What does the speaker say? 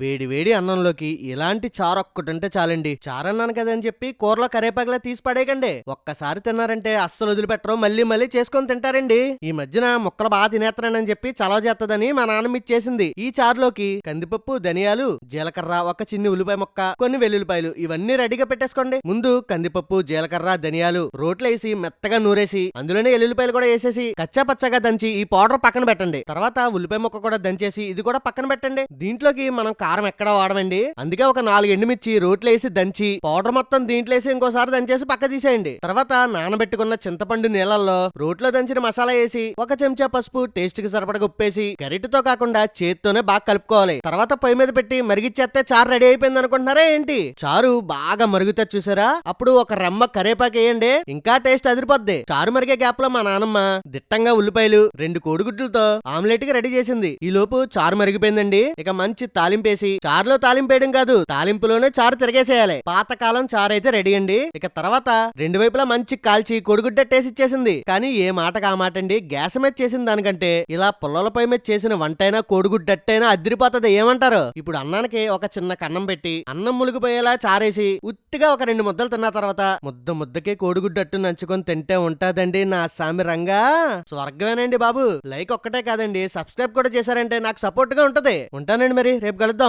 వేడి వేడి అన్నంలోకి ఇలాంటి చారు చాలండి. చారు అన్నాను కదా అని చెప్పి కూరలో కరేపాకులా తీసి పడేయకండి. ఒక్కసారి తిన్నారంటే అస్సలు వదిలిపెట్టరు. మళ్ళీ మళ్ళీ చేసుకొని తింటారండి. ఈ మధ్యన ముక్కలు బాగా తినేస్తానని చెప్పి చలవ చేస్తదని మా నాన్నమ్మ ఇచ్చేసింది ఈ చారులోకి కందిపప్పు ధనియాలు జీలకర్ర ఒక చిన్ని ఉల్లిపాయ ముక్క కొన్ని వెల్లుల్లిపాయలు ఇవన్నీ రెడీగా పెట్టేసుకోండి. ముందు కందిపప్పు జీలకర్ర ధనియాలు రోట్లో వేసి మెత్తగా నూరేసి అందులోనే ఎల్లుల్లిపాయలు కూడా వేసేసి కచ్చా పచ్చగా దంచి ఈ పౌడర్ పక్కన పెట్టండి. తర్వాత ఉల్లిపాయ ముక్క కూడా దంచేసి ఇది కూడా పక్కన పెట్టండి. దీంట్లోకి మనం కారం ఎక్కడ వాడమండి? అందుకే ఒక నాలుగు ఎండుమిర్చి రోట్లేసి దంచి పౌడర్ మొత్తం దీంట్లేసి ఇంకోసారి దంచేసి పక్క తీసేయండి. తర్వాత నానబెట్టుకున్న చింతపండు నీళ్ళల్లో రోట్లో దంచిన మసాలా వేసి ఒక చెంచా పసుపు టేస్ట్కి సరిపడగా ఉప్పేసి గరిటెతో కాకుండా చేత్తోనే బాగా కలుపుకోవాలి. తర్వాత పొయ్యి మీద పెట్టి మరిగిచ్చేస్తే చారు రెడీ అయిపోయింది అనుకుంటున్నారా ఏంటి? చారు బాగా మరుగుతా చూసారా? అప్పుడు ఒక రెమ్మ కరేపాకు వేయండి ఇంకా టేస్ట్ అదిరిపోద్ది. చారు మరిగే గ్యాప్లో మా నానమ్మ దిట్టంగా ఉల్లిపాయలు రెండు కోడిగుడ్లతో ఆమ్లెట్కి రెడీ చేసింది. ఈ లోపు చారు మరిగిపోయిందండి. ఇక మంచి తాలింపు తాలింపేసి చారులో తాలింపేయడం కాదు తాలింపులోనే చారు తిరగేసేయాలి. పాతకాలం చారు అయితే రెడీ అండి. ఇక తర్వాత రెండు వైపులా మంచి కాల్చి కొడుగుడ్డట్టేసి ఇచ్చేసింది. కానీ ఏ మాటకు ఆ మాట అండి? గ్యాస్ మీద చేసిన దానికంటే ఇలా పుల్లలపై మీద చేసిన వంటైనా కోడిగుడ్డట్టైనా అదిరిపోతుంది. ఏమంటారు? ఇప్పుడు అన్నానికి ఒక చిన్న కన్నం పెట్టి అన్నం ములిగిపోయేలా చారేసి ఉత్తిగా ఒక రెండు ముద్దలు తిన్న తర్వాత ముద్ద ముద్దకే కోడిగుడ్డట్టు నంచుకొని తింటే ఉంటాదండి నా సామి రంగా. స్వర్గమేనండి బాబు. లైక్ ఒక్కటే కాదండి సబ్స్క్రైబ్ కూడా చేశారంటే నాకు సపోర్ట్గా ఉంటది. ఉంటానండి మరి రేపు కలుద్దాం.